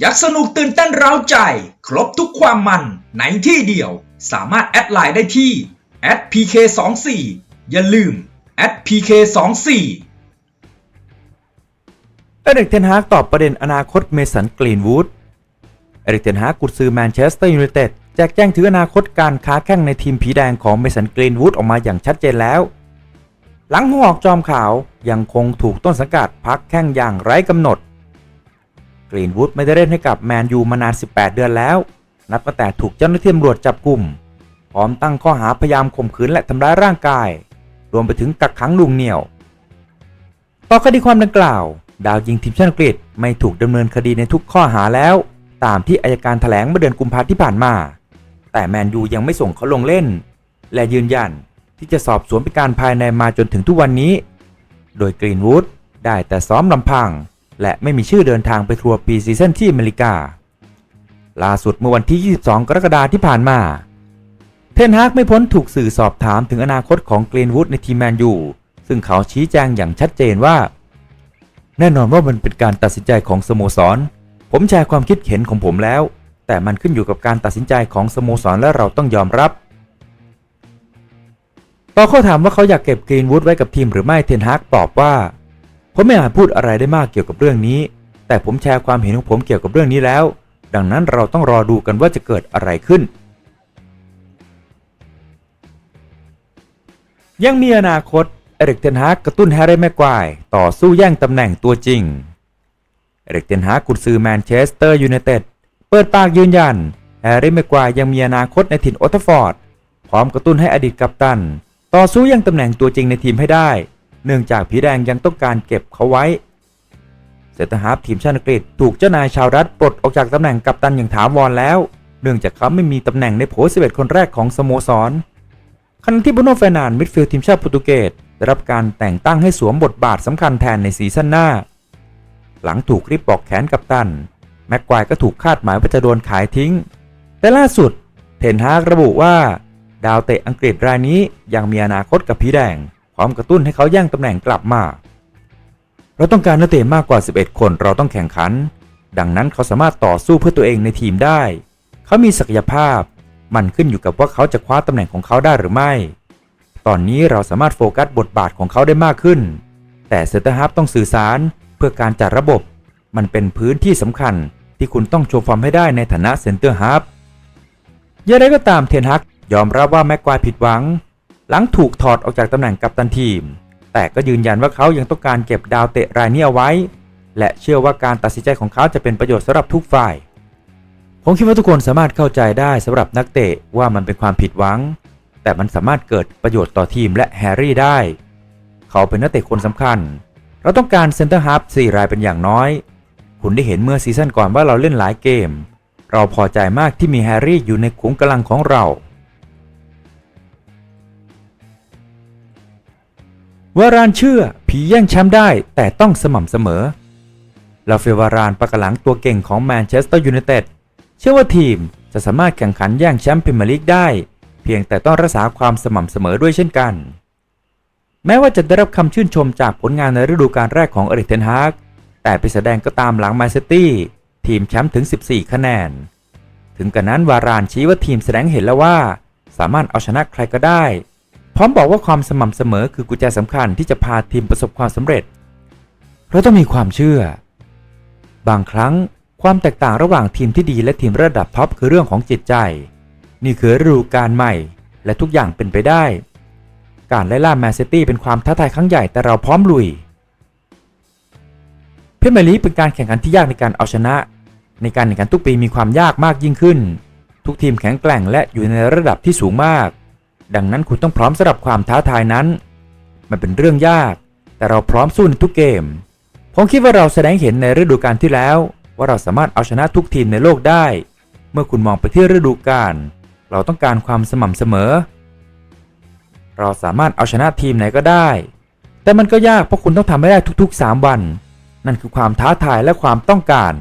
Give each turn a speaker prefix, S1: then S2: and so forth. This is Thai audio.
S1: อยากสนุกตื่นเต้นเร้าใจ ครบทุกความมันในที่เดียว สามารถแอดไลน์ได้ที่ @pk24 อย่าลืม @pk24
S2: เอริกเทนฮากตอบประเด็นอนาคตเมสันกรีนวูดเอริกเทนฮากกุนซือแมนเชสเตอร์ยูไนเต็ดแจกแจ้งถึงอนาคตการค้าแข่งในทีมผีแดงของเมสันกรีนวูดออกมาอย่างชัดเจนแล้ว หลังหัวออกจอมขาวยังคงถูกต้นสังกัดพักแข่งอย่างไร้กำหนด กรีนวูดไม่ได้เล่นให้กับแมนยูมานาน 18 เดือนแล้ว นับตั้งแต่ถูกเจ้าหน้าที่ตำรวจจับกลุ่ม พร้อมตั้งข้อหาพยายามข่มขืนและทำร้ายร่างกาย รวมไปถึงกักขังหนุ่งเหนี่ยว ต่อคดีความดังกล่าว ดาวยิงทีมชาติอังกฤษไม่ถูกดำเนินคดีในทุกข้อหาแล้ว ตามที่อายการแถลงเมื่อเดือนกุมภาพันธ์ที่ผ่านมา แต่แมนยูยังไม่ส่งเขาลงเล่น และยืนยันที่จะสอบสวนเป็นการภายในมาจนถึงทุกวันนี้ โดยกรีนวูดได้แต่ซ้อมลำพัง และไม่มีชื่อเดินทางไปทัวร์ปีซีซั่นที่อเมริกา ล่าสุดเมื่อวันที่ 22 กรกฎาคมที่ผ่านมา เทนฮากไม่พ้นถูกสื่อสอบถามถึงอนาคตของเกรนวูดในทีมแมนยู ซึ่งเขาชี้แจงอย่างชัดเจนว่า แน่นอนว่ามันเป็นการตัดสินใจของสโมสร ผมแชร์ความคิดเห็นของผมแล้ว แต่มันขึ้นอยู่กับการตัดสินใจของสโมสรและเราต้องยอมรับต่อข้อถามว่าเขาอยากเก็บกรีนวูดไว้กับทีมหรือไม่เทนฮากตอบว่า ผมไม่อาจพูดอะไรได้มากเกี่ยวกับเรื่องนี้ แต่ผมแชร์ความเห็นของผมเกี่ยวกับเรื่องนี้แล้ว ดังนั้นเราต้องรอดูกันว่าจะเกิดอะไรขึ้น ยังมีอนาคต เอริกเทนฮากกระตุ้นแฮร์รี่แม็กควายต่อสู้แย่งตำแหน่งตัวจริง เอริกเทนฮากกุนซือแมนเชสเตอร์ยูไนเต็ดเปิดปากยืนยัน แฮร์รี่แม็กควายยังมีอนาคตในถิ่นโอตทฟอร์ด พร้อมกระตุ้นให้อดีตกัปตัน ต่อสู้แย่งตำแหน่งตัวจริงในทีมให้ได้ เนื่องจากผีแดงยังต้องการเก็บเขาไว้ เซตฮาร์ฟทีมชาติอังกฤษถูกเจ้านายชาวรัฐปลดออกจากตำแหน่งกัปตันอย่างถาวรแล้ว เนื่องจากเขาไม่มีตำแหน่งในโผ11คนแรกของสโมสรขณะที่บูโน่เฟร์นานด์มิดฟิลด์ทีมชาติโปรตุเกสได้รับการแต่งตั้งให้สวมบทบาทสำคัญแทนในซีซั่นหน้า หลังถูกริบปอกแขนกับตัน แม็กควายก็ถูกคาดหมายว่าจะโดนขายทิ้ง แต่ล่าสุดเทนฮากระบุว่า ดาวเตะอังกฤษรายนี้ยังมีอนาคตกับผีแดง พร้อมกระตุ้นให้เขาแย่งตำแหน่งกลับมา เราต้องการนักเตะมากกว่า 11 คนเราต้องแข่งขัน ดังนั้นเขาสามารถต่อสู้เพื่อตัวเองในทีมได้ เขามีศักยภาพ มันขึ้นอยู่กับว่าเขาจะคว้าตำแหน่งของเขาได้หรือไม่ ตอนนี้เราสามารถโฟกัสบทบาทของเขาได้มากขึ้น แต่เซนเตอร์ฮาร์ฟต้องสื่อสารเพื่อการจัดระบบ มันเป็นพื้นที่สำคัญที่คุณต้องโชว์ฟอร์มให้ได้ในฐานะเซนเตอร์ฮาร์ฟอย่างไรก็ตามเทนฮักยอมรับว่าแม็กควายผิดหวัง หลังถูกถอดออกจากตำแหน่งกัปตันทีม แต่ก็ยืนยันว่าเขายังต้องการเก็บดาวเตะรายนี้เอาไว้ และเชื่อว่าการตัดสินใจของเขาจะเป็นประโยชน์สำหรับทุกฝ่าย ผมคิดว่าทุกคนสามารถเข้าใจได้สำหรับนักเตะว่ามันเป็นความผิดหวัง แต่มันสามารถเกิดประโยชน์ต่อทีมและแฮร์รี่ได้ เขาเป็นนักเตะคนสำคัญ เราต้องการเซนเตอร์ฮาร์ฟ4รายเป็นอย่างน้อย คุณได้เห็นเมื่อซีซั่นก่อนว่าเราเล่นหลายเกม เราพอใจมากที่มีแฮร์รี่อยู่ในขุมกำลังของเรา วารานเชื่อผีแย่งแชมป์ได้แต่ต้องสม่ำเสมอ ลาเฟวารานประกหลังตัวเก่งของแมนเชสเตอร์ยูไนเต็ดเชื่อว่าทีมจะสามารถแข่งขันแย่งแชมป์พรีเมียร์ลีกได้ เพียงแต่ต้องรักษาความสม่ำเสมอด้วยเช่นกัน แม้ว่าจะได้รับคำชื่นชมจากผลงานในฤดูกาลแรกของเอริกเทนฮากแต่ไปแสดงก็ตามหลังแมนเชสเตอร์ทีมแชมป์ถึง 14 คะแนน ถึงกระนั้นวารานชี้ว่าทีมแสดงเห็นแล้วว่า สามารถเอาชนะใครก็ได้ พร้อมบอกว่าความสม่ำเสมอคือกุญแจสำคัญที่จะพาทีมประสบความสำเร็จ เราต้องมีความเชื่อ บางครั้งความแตกต่างระหว่างทีมที่ดีและทีมระดับท็อปคือเรื่องของจิตใจ นี่คือฤดูกาลใหม่ และทุกอย่างเป็นไปได้ การไล่ล่าแมนซิตี้เป็นความท้าทายครั้งใหญ่แต่เราพร้อมลุยพรีเมียร์ลีกเป็นการแข่งขันที่ยากในการเอาชนะ ในการแข่งขันทุกปีมีความยากมากยิ่งขึ้น ทุกทีมแข็งแกร่งและอยู่ในระดับที่สูงมาก ดังนั้นคุณต้องพร้อมสำหรับความท้าทายนั้น มันเป็นเรื่องยาก แต่เราพร้อมสู้ในทุกเกม ผมคิดว่าเราแสดงเห็นในฤดูกาลที่แล้ว ว่าเราสามารถเอาชนะทุกทีมในโลกได้ เมื่อคุณมองไปที่ฤดูกาลเราต้องการความสม่ำเสมอ เราสามารถเอาชนะทีมไหนก็ได้ แต่มันก็ยากเพราะคุณต้องทำให้ได้ทุกๆ 3 วัน นั่นคือความท้าทายและความต้องการ